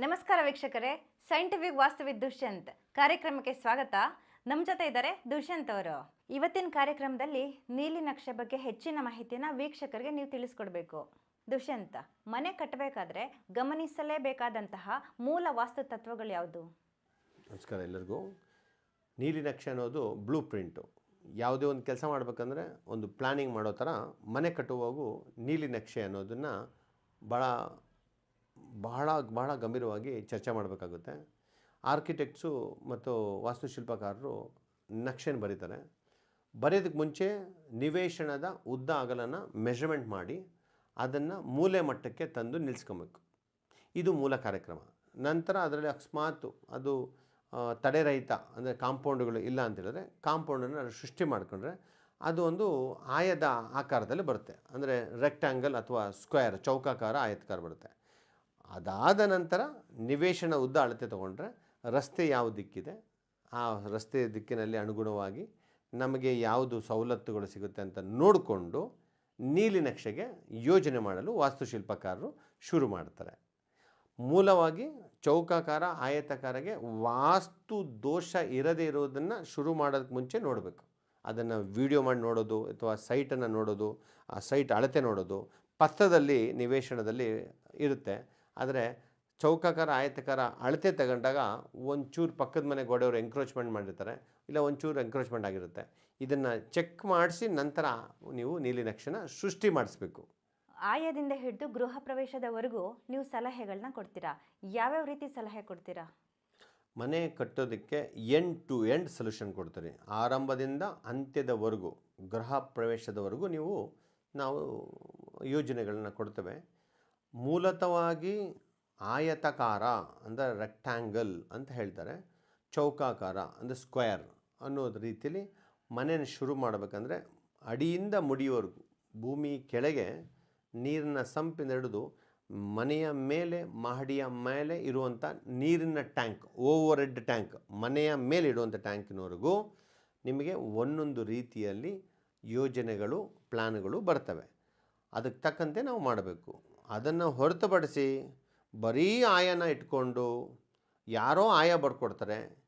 ನಮಸ್ಕಾರ ವೀಕ್ಷಕರೇ. ಸೈಂಟಿಫಿಕ್ ವಾಸ್ತವಿ ದುಷ್ಯಂತ್ ಕಾರ್ಯಕ್ರಮಕ್ಕೆ ಸ್ವಾಗತ. ನಮ್ಮ ಜೊತೆ ಇದ್ದಾರೆ ದುಷ್ಯಂತ್ ಅವರು. ಇವತ್ತಿನ ಕಾರ್ಯಕ್ರಮದಲ್ಲಿ ನೀಲಿ ನಕ್ಷೆ ಬಗ್ಗೆ ಹೆಚ್ಚಿನ ಮಾಹಿತಿಯನ್ನು ವೀಕ್ಷಕರಿಗೆ ನೀವು ತಿಳಿಸ್ಕೊಡ್ಬೇಕು. ದುಷ್ಯಂತ್, ಮನೆ ಕಟ್ಟಬೇಕಾದ್ರೆ ಗಮನಿಸಲೇಬೇಕಾದಂತಹ ಮೂಲ ವಾಸ್ತು ತತ್ವಗಳು ಯಾವುದು? ನಮಸ್ಕಾರ ಎಲ್ಲರಿಗೂ. ನೀಲಿ ನಕ್ಷೆ ಅನ್ನೋದು ಬ್ಲೂ ಪ್ರಿಂಟು ಯಾವುದೇ ಒಂದು ಕೆಲಸ ಮಾಡಬೇಕಂದ್ರೆ ಒಂದು ಪ್ಲ್ಯಾನಿಂಗ್ ಮಾಡೋ ಥರ ಮನೆ ಕಟ್ಟುವಾಗೂ ನೀಲಿ ನಕ್ಷೆ ಅನ್ನೋದನ್ನು ಭಾಳ ಬಹಳ ಬಹಳ ಗಂಭೀರವಾಗಿ ಚರ್ಚೆ ಮಾಡಬೇಕಾಗುತ್ತೆ. ಆರ್ಕಿಟೆಕ್ಟ್ಸು ಮತ್ತು ವಾಸ್ತುಶಿಲ್ಪಕಾರರು ನಕ್ಷೆನ ಬರೀತಾರೆ. ಬರೆಯೋದಕ್ಕೆ ಮುಂಚೆ ನಿವೇಶನದ ಉದ್ದ ಅಗಲನ ಮೆಷರ್ಮೆಂಟ್ ಮಾಡಿ ಅದನ್ನು ಮೂಲೆ ಮಟ್ಟಕ್ಕೆ ತಂದು ನಿಲ್ಲಿಸ್ಕೊಬೇಕು ಇದು ಮೂಲ ಕಾರ್ಯಕ್ರಮ. ನಂತರ ಅದರಲ್ಲಿ ಅಕಸ್ಮಾತ್ ಅದು ತಡೆರಹಿತ ಅಂದರೆ ಕಾಂಪೌಂಡ್ಗಳು ಇಲ್ಲ ಅಂತೇಳಿದ್ರೆ ಕಾಂಪೌಂಡನ್ನು ಸೃಷ್ಟಿ ಮಾಡಿಕೊಂಡ್ರೆ ಅದು ಒಂದು ಆಯದ ಆಕಾರದಲ್ಲಿ ಬರುತ್ತೆ. ಅಂದರೆ ರೆಕ್ಟ್ಯಾಂಗಲ್ ಅಥವಾ ಸ್ಕ್ವೇರ್ ಚೌಕಾಕಾರ, ಆಯತಕಾರ ಬರುತ್ತೆ. ಅದಾದ ನಂತರ ನಿವೇಶನ ಉದ್ದ ಅಳತೆ ತಗೊಂಡ್ರೆ ರಸ್ತೆ ಯಾವ ದಿಕ್ಕಿದೆ, ಆ ರಸ್ತೆ ದಿಕ್ಕಿನಲ್ಲಿ ಅನುಗುಣವಾಗಿ ನಮಗೆ ಯಾವುದು ಸವಲತ್ತುಗಳು ಸಿಗುತ್ತೆ ಅಂತ ನೋಡಿಕೊಂಡು ನೀಲಿ ನಕ್ಷೆಗೆ ಯೋಜನೆ ಮಾಡಲು ವಾಸ್ತುಶಿಲ್ಪಕಾರರು ಶುರು ಮಾಡ್ತಾರೆ. ಮೂಲವಾಗಿ ಚೌಕಾಕಾರ, ಆಯತಕಾರಗೆ ವಾಸ್ತು ದೋಷ ಇರದೇ ಇರೋದನ್ನು ಶುರು ಮಾಡೋದಕ್ಕೆ ಮುಂಚೆ ನೋಡಬೇಕು. ಅದನ್ನು ವಿಡಿಯೋ ಮಾಡಿ ನೋಡೋದು ಅಥವಾ ಸೈಟನ್ನು ನೋಡೋದು, ಆ ಸೈಟ್ ಅಳತೆ ನೋಡೋದು ಪತ್ರದಲ್ಲಿ, ನಿವೇಶನದಲ್ಲಿ ಇರುತ್ತೆ. ಆದರೆ ಚೌಕಾಕಾರ ಆಯತಕಾರ ಅಳತೆ ತಗೊಂಡಾಗ ಒಂಚೂರು ಪಕ್ಕದ ಮನೆ ಗೋಡೆಯವರು ಎಂಕ್ರೋಚ್ಮೆಂಟ್ ಮಾಡಿರ್ತಾರೆ ಇಲ್ಲ ಒಂಚೂರು ಎಂಕ್ರೋಚ್ಮೆಂಟ್ ಆಗಿರುತ್ತೆ. ಇದನ್ನು ಚೆಕ್ ಮಾಡಿಸಿ ನಂತರ ನೀವು ನೀಲಿ ನಕ್ಷೆನ ಸೃಷ್ಟಿ ಮಾಡಿಸ್ಬೇಕು. ಆಯದಿಂದ ಹಿಡಿದು ಗೃಹ ಪ್ರವೇಶದವರೆಗೂ ನೀವು ಸಲಹೆಗಳನ್ನ ಕೊಡ್ತೀರಾ? ಯಾವ್ಯಾವ ರೀತಿ ಸಲಹೆ ಕೊಡ್ತೀರಾ? ಮನೆ ಕಟ್ಟೋದಕ್ಕೆ ಎಂಡ್ ಟು ಎಂಡ್ ಸೊಲ್ಯೂಷನ್ ಕೊಡ್ತೀರಿ. ಆರಂಭದಿಂದ ಅಂತ್ಯದವರೆಗೂ ಗೃಹ ಪ್ರವೇಶದವರೆಗೂ ನೀವು ನಾವು ಯೋಜನೆಗಳನ್ನ ಕೊಡ್ತೇವೆ. ಮೂಲತವಾಗಿ ಆಯತಕಾರ ಅಂದರೆ ರೆಕ್ಟ್ಯಾಂಗಲ್ ಅಂತ ಹೇಳ್ತಾರೆ, ಚೌಕಾಕಾರ ಅಂದರೆ ಸ್ಕ್ವೇರ್ ಅನ್ನೋದು ರೀತಿಯಲ್ಲಿ ಮನೆಯನ್ನು ಶುರು ಮಾಡಬೇಕಂದ್ರೆ ಅಡಿಯಿಂದ ಮುಡಿಯವರೆಗೂ ಭೂಮಿ ಕೆಳಗೆ ನೀರಿನ ಸಂಪಿಂದ ಹಿಡಿದು ಮನೆಯ ಮೇಲೆ, ಮಹಡಿಯ ಮೇಲೆ ಇರುವಂಥ ನೀರಿನ ಟ್ಯಾಂಕ್ ಓವರ್ ಹೆಡ್ ಟ್ಯಾಂಕ್, ಮನೆಯ ಮೇಲೆ ಇಡುವಂಥ ಟ್ಯಾಂಕಿನವರೆಗೂ ನಿಮಗೆ ಒಂದೊಂದು ರೀತಿಯಲ್ಲಿ ಯೋಜನೆಗಳು ಪ್ಲ್ಯಾನ್ಗಳು ಬರ್ತವೆ. ಅದಕ್ಕೆ ತಕ್ಕಂತೆ ನಾವು ಮಾಡಬೇಕು. ಅದನ್ನು ಹೊರತುಪಡಿಸಿ ಬರೀ ಆಯನ ಇಟ್ಕೊಂಡು ಯಾರೋ ಆಯ ಬರ್ಕೊಡ್ತಾರೆ.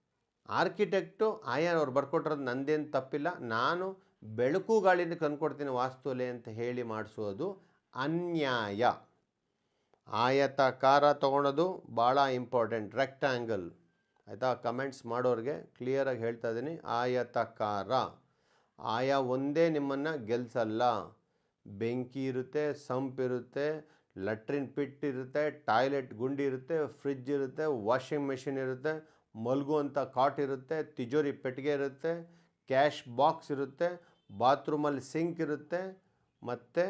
ಆರ್ಕಿಟೆಕ್ಟು ಆಯನವ್ರು ಅವ್ರು ಬರ್ಕೊಟ್ಟಿರೋದು ನಂದೇನು ತಪ್ಪಿಲ್ಲ. ನಾನು ಬೆಳಕು ಗಾಳಿನ ಕಂದ್ಕೊಡ್ತೀನಿ ವಾಸ್ತುಲೆ ಅಂತ ಹೇಳಿ ಮಾಡಿಸೋದು ಅನ್ಯಾಯ. ಆಯತಾಕಾರ ತೊಗೊಳೋದು ಭಾಳ ಇಂಪಾರ್ಟೆಂಟ್. ರೆಕ್ಟ್ಯಾಂಗಲ್. ಆಯಿತಾ? ಕಮೆಂಟ್ಸ್ ಮಾಡೋರಿಗೆ ಕ್ಲಿಯರಾಗಿ ಹೇಳ್ತಾ ಇದ್ದೀನಿ ಆಯತಾಕಾರ ಆಯಾ ಒಂದೇ ನಿಮ್ಮನ್ನು ಗೆಲ್ಸಲ್ಲ. ಬೆಂಕಿ ಇರುತ್ತೆ ಸಂಪಿರುತ್ತೆ ಲಟ್ರಿನ್ ಪಿಟ್ ಇರುತ್ತೆ, ಟಾಯ್ಲೆಟ್ ಗುಂಡಿ ಇರುತ್ತೆ, ಫ್ರಿಜ್ ಇರುತ್ತೆ, ವಾಷಿಂಗ್ ಮೆಷಿನ್ ಇರುತ್ತೆ, ಮಲಗುವಂಥ ಕಾಟ್ ಇರುತ್ತೆ, ತಿಜೋರಿ ಪೆಟ್ಟಿಗೆ ಇರುತ್ತೆ, ಕ್ಯಾಶ್ ಬಾಕ್ಸ್ ಇರುತ್ತೆ, ಬಾತ್ರೂಮಲ್ಲಿ ಸಿಂಕ್ ಇರುತ್ತೆ, ಮತ್ತು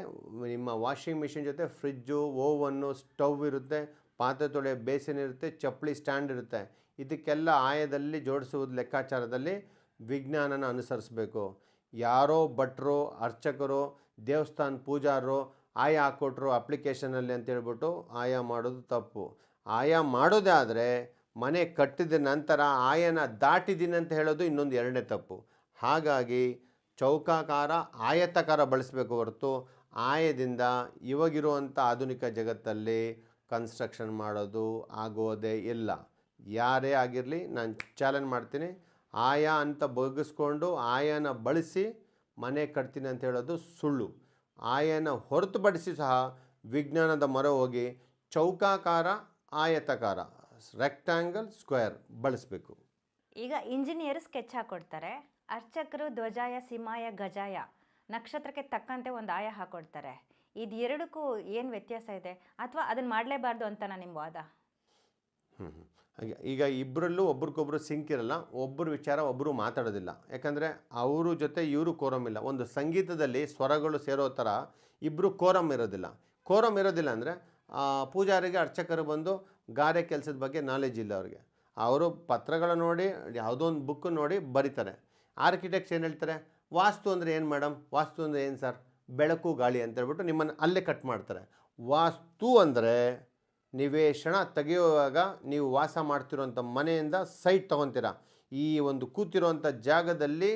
ನಿಮ್ಮ ವಾಷಿಂಗ್ ಮಿಷಿನ್ ಜೊತೆ ಫ್ರಿಜ್ಜು, ಓವನ್ನು, ಸ್ಟವ್ ಇರುತ್ತೆ, ಪಾತ್ರೆ ತೊಳೆಯೋ ಬೇಸಿನ್ ಇರುತ್ತೆ, ಚಪ್ಪಲಿ ಸ್ಟ್ಯಾಂಡ್ ಇರುತ್ತೆ. ಇದಕ್ಕೆಲ್ಲ ಆಯದಲ್ಲಿ ಜೋಡಿಸುವುದು ಲೆಕ್ಕಾಚಾರದಲ್ಲಿ ವಿಜ್ಞಾನನ ಅನುಸರಿಸಬೇಕು. ಯಾರೋ ಭಟ್ರು, ಅರ್ಚಕರು, ದೇವಸ್ಥಾನ ಪೂಜಾರರು ಆಯ ಹಾಕ್ಕೊಟ್ರು ಅಪ್ಲಿಕೇಶನಲ್ಲಿ ಅಂತೇಳ್ಬಿಟ್ಟು ಆಯಾ ಮಾಡೋದು ತಪ್ಪು. ಆಯಾ ಮಾಡೋದೇ ಆದರೆ ಮನೆ ಕಟ್ಟಿದ ನಂತರ ಆಯನ ದಾಟಿದ್ದೀನಿ ಅಂತ ಹೇಳೋದು ಇನ್ನೊಂದು ಎರಡನೇ ತಪ್ಪು. ಹಾಗಾಗಿ ಚೌಕಾಕಾರ, ಆಯತಕಾರ ಬಳಸಬೇಕು ಹೊರತು ಆಯದಿಂದ ಇವಾಗಿರುವಂಥ ಆಧುನಿಕ ಜಗತ್ತಲ್ಲಿ ಕನ್ಸ್ಟ್ರಕ್ಷನ್ ಮಾಡೋದು ಆಗೋದೇ ಇಲ್ಲ. ಯಾರೇ ಆಗಿರಲಿ ನಾನು ಚಾಲೆಂಜ್ ಮಾಡ್ತೀನಿ. ಆಯಾ ಅಂತ ಬಗ್ಗಿಸ್ಕೊಂಡು ಆಯನ ಬಳಸಿ ಮನೆ ಕಟ್ತೀನಿ ಅಂತ ಹೇಳೋದು ಸುಳ್ಳು. ಆಯನ ಹೊರತುಪಡಿಸಿ ಸಹ ವಿಜ್ಞಾನದ ಮೊರೆ ಹೋಗಿ ಚೌಕಾಕಾರ ಆಯತಕಾರ ರೆಕ್ಟ್ಯಾಂಗಲ್ ಸ್ಕ್ವೇರ್ ಬಳಸಬೇಕು. ಈಗ ಇಂಜಿನಿಯರ್ ಸ್ಕೆಚ್ ಹಾಕೊಡ್ತಾರೆ. ಅರ್ಚಕರು ಧ್ವಜಾಯ ಸಿಮಾಯ ಗಜಾಯ ನಕ್ಷತ್ರಕ್ಕೆ ತಕ್ಕಂತೆ ಒಂದು ಆಯ ಹಾಕೊಡ್ತಾರೆ. ಇದು ಎರಡಕ್ಕೂ ಏನು ವ್ಯತ್ಯಾಸ ಇದೆ? ಅಥವಾ ಅದನ್ನು ಮಾಡಲೇಬಾರ್ದು ಅಂತನಾ ನಿಮ್ಮ ವಾದ? ಹ್ಞೂ ಈಗ ಇಬ್ಬರಲ್ಲೂ ಒಬ್ರಿಗೊಬ್ರು ಸಿಂಕ್ ಇರಲ್ಲ ಒಬ್ಬರು ವಿಚಾರ ಒಬ್ಬರು ಮಾತಾಡೋದಿಲ್ಲ. ಯಾಕಂದರೆ ಅವರು ಜೊತೆ ಇವರು ಕೋರಮ್ ಇಲ್ಲ. ಒಂದು ಸಂಗೀತದಲ್ಲಿ ಸ್ವರಗಳು ಸೇರೋ ಥರ ಇಬ್ಬರು ಕೋರಮ್ ಇರೋದಿಲ್ಲ. ಕೋರಮ್ ಇರೋದಿಲ್ಲ ಅಂದರೆ ಪೂಜಾರಿಗೆ ಅರ್ಚಕರು ಬಂದು ಗಾರೆ ಕೆಲಸದ ಬಗ್ಗೆ ನಾಲೆಜ್ ಇಲ್ಲ ಅವ್ರಿಗೆ. ಅವರು ಪತ್ರಗಳ ನೋಡಿ, ಯಾವುದೋ ಒಂದು ಬುಕ್ ನೋಡಿ ಬರೀತಾರೆ. ಆರ್ಕಿಟೆಕ್ಟ್ಸ್ ಏನು ಹೇಳ್ತಾರೆ? ವಾಸ್ತು ಅಂದರೆ ಏನು ಮೇಡಮ್ ವಾಸ್ತು ಅಂದರೆ ಏನು ಸರ್ ಬೆಳಕು, ಗಾಳಿ ಅಂತ ಹೇಳ್ಬಿಟ್ಟು ನಿಮ್ಮನ್ನು ಅಲ್ಲೇ ಕಟ್ ಮಾಡ್ತಾರೆ. ವಾಸ್ತು ಅಂದರೆ ನಿವೇಶನ ತೆಗೆಯುವಾಗ ನೀವು ವಾಸ ಮಾಡ್ತಿರೋಂಥ ಮನೆಯಿಂದ ಸೈಟ್ ತೊಗೊತೀರ. ಈ ಒಂದು ಕೂತಿರುವಂಥ ಜಾಗದಲ್ಲಿ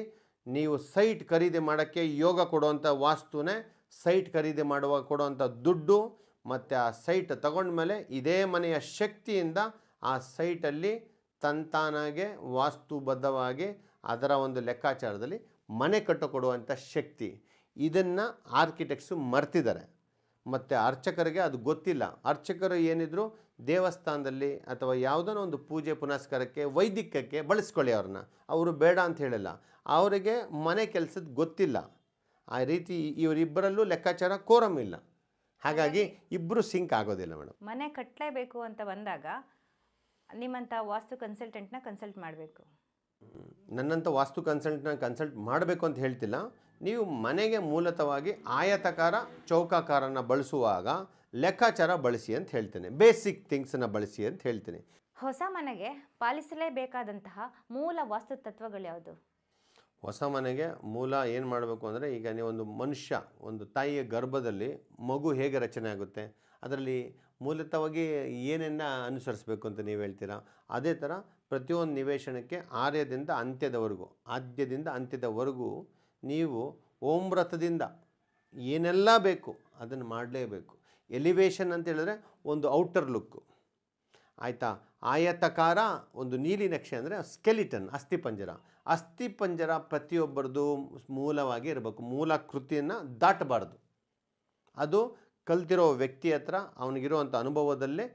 ನೀವು ಸೈಟ್ ಖರೀದಿ ಮಾಡೋಕ್ಕೆ ಯೋಗ ಕೊಡುವಂಥ ವಾಸ್ತುನೇ ಸೈಟ್ ಖರೀದಿ ಮಾಡುವಾಗ ಕೊಡುವಂಥ ದುಡ್ಡು ಮತ್ತು ಆ ಸೈಟ್ ತಗೊಂಡ್ಮೇಲೆ ಇದೇ ಮನೆಯ ಶಕ್ತಿಯಿಂದ ಆ ಸೈಟಲ್ಲಿ ತಂತಾನಾಗೆ ವಾಸ್ತುಬದ್ಧವಾಗಿ ಅದರ ಒಂದು ಲೆಕ್ಕಾಚಾರದಲ್ಲಿ ಮನೆ ಕಟ್ಟಕೊಡುವಂಥ ಶಕ್ತಿ. ಇದನ್ನು ಆರ್ಕಿಟೆಕ್ಟ್ಸು ಮರ್ತಿದ್ದಾರೆ. ಮತ್ತು ಅರ್ಚಕರಿಗೆ ಅದು ಗೊತ್ತಿಲ್ಲ. ಅರ್ಚಕರು ಏನಿದ್ರು ದೇವಸ್ಥಾನದಲ್ಲಿ ಅಥವಾ ಯಾವುದೋ ಒಂದು ಪೂಜೆ ಪುನಸ್ಕಾರಕ್ಕೆ, ವೈದಿಕಕ್ಕೆ ಬಳಸ್ಕೊಳ್ಳಿ ಅವ್ರನ್ನ. ಅವರು ಬೇಡ ಅಂತ ಹೇಳಿಲ್ಲ. ಅವರಿಗೆ ಮನೆ ಕೆಲಸದ ಗೊತ್ತಿಲ್ಲ. ಆ ರೀತಿ ಇವರಿಬ್ಬರಲ್ಲೂ ಲೆಕ್ಕಾಚಾರ ಕೋರಂ ಇಲ್ಲ. ಹಾಗಾಗಿ ಇಬ್ಬರು ಸಿಂಕ್ ಆಗೋದಿಲ್ಲ ಮೇಡಮ್ ಮನೆ ಕಟ್ಟಲೇಬೇಕು ಅಂತ ಬಂದಾಗ ನಿಮ್ಮಂಥ ವಾಸ್ತು ಕನ್ಸಲ್ಟೆಂಟ್ನ ಕನ್ಸಲ್ಟ್ ಮಾಡಬೇಕು. ನನ್ನಂಥ ವಾಸ್ತು ಕನ್ಸಲ್ಟ್ನ ಕನ್ಸಲ್ಟ್ ಮಾಡಬೇಕು ಅಂತ ಹೇಳ್ತಿಲ್ಲ. ನೀವು ಮನೆಗೆ ಮೂಲತವಾಗಿ ಆಯತಕಾರ ಚೌಕಾಕಾರನ ಬಳಸುವಾಗ ಲೆಕ್ಕಾಚಾರ ಬಳಸಿ ಅಂತ ಹೇಳ್ತೇನೆ. ಬೇಸಿಕ್ ಥಿಂಗ್ಸನ್ನು ಬಳಸಿ ಅಂತ ಹೇಳ್ತೇನೆ. ಹೊಸ ಮನೆಗೆ ಪಾಲಿಸಲೇಬೇಕಾದಂತಹ ಮೂಲ ವಾಸ್ತು ತತ್ವಗಳು ಯಾವುದು? ಹೊಸ ಮನೆಗೆ ಮೂಲ ಏನು ಮಾಡಬೇಕು ಅಂದರೆ ಈಗ ನೀವು ಒಂದು ಮನುಷ್ಯ ಒಂದು ತಾಯಿಯ ಗರ್ಭದಲ್ಲಿ ಮಗು ಹೇಗೆ ರಚನೆ ಆಗುತ್ತೆ ಅದರಲ್ಲಿ ಮೂಲತವಾಗಿ ಏನನ್ನ ಅನುಸರಿಸಬೇಕು ಅಂತ ನೀವು ಹೇಳ್ತೀರಾ? ಅದೇ ಥರ ಪ್ರತಿಯೊಂದು ನಿವೇಶನಕ್ಕೆ ಆರ್ಯದಿಂದ ಅಂತ್ಯದವರೆಗೂ, ಆದ್ಯದಿಂದ ಅಂತ್ಯದವರೆಗೂ ನೀವು ಓಮ್ರಥದಿಂದ ಏನೆಲ್ಲ ಬೇಕು ಅದನ್ನು ಮಾಡಲೇಬೇಕು. ಎಲಿವೇಶನ್ ಅಂತ ಹೇಳಿದ್ರೆ ಒಂದು ಔಟರ್ ಲುಕ್ಕು ಆಯಿತಾ? ಆಯತಕಾರ ಒಂದು ನೀಲಿ ನಕ್ಷೆ ಅಂದರೆ ಸ್ಕೆಲಿಟನ್, ಅಸ್ಥಿಪಂಜರ. ಅಸ್ಥಿಪಂಜರ ಪ್ರತಿಯೊಬ್ಬರದು ಮೂಲವಾಗಿ ಇರಬೇಕು. ಮೂಲ ಕೃತಿಯನ್ನು ದಾಟಬಾರ್ದು. ಅದು ಕಲ್ತಿರೋ ವ್ಯಕ್ತಿ ಹತ್ರ ಅವನಿಗಿರುವಂಥ ಅನುಭವದಲ್ಲೇ